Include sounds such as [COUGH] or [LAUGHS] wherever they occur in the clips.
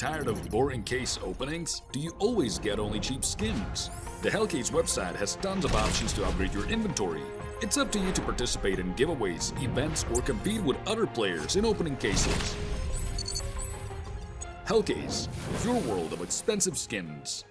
Tired of boring case openings? Do you always get only cheap skins? The Hellcase website has tons of options to upgrade your inventory. It's up to you to participate in giveaways, events, or compete with other players in opening cases. Hellcase, your world of expensive skins.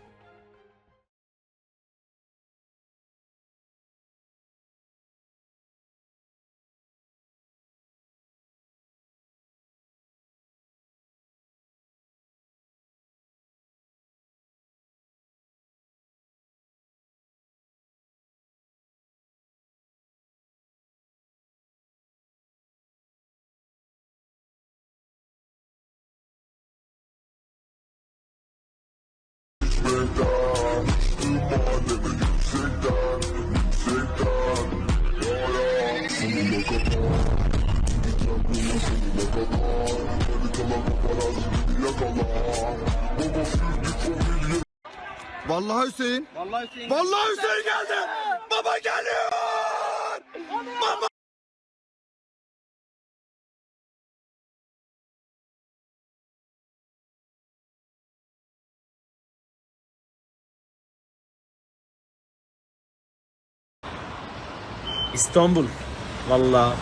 Vallahi Hüseyin. Vallahi Hüseyin. Vallahi Hüseyin geldi. Baba geliyor. Baba. İstanbul. Valla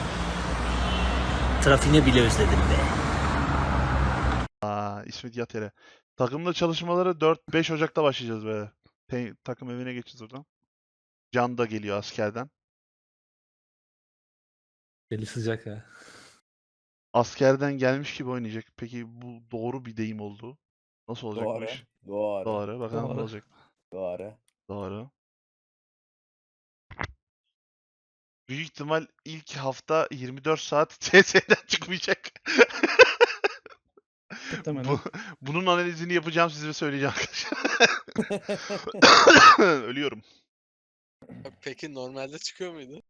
trafiğini bile özledim be. İsmet Yatere. Takımla çalışmaları 4-5 Ocak'ta başlayacağız böyle. Te- takım evine geçeceğiz oradan. Can da geliyor askerden. Deli sıcak ha. Askerden gelmiş gibi oynayacak. Peki bu doğru bir deyim oldu. Nasıl olacak bu Doğru. iş? Doğru. Doğru. Bakalım ne Doğru. olacak. Doğru. Doğru. Büyük ihtimal ilk hafta 24 saat [LAUGHS] TS'den çıkmayacak. [LAUGHS] Bu, [LAUGHS] bunun analizini yapacağım size söyleyeceğim arkadaşlar. [LAUGHS] Ölüyorum. Peki normalde çıkıyor muydu?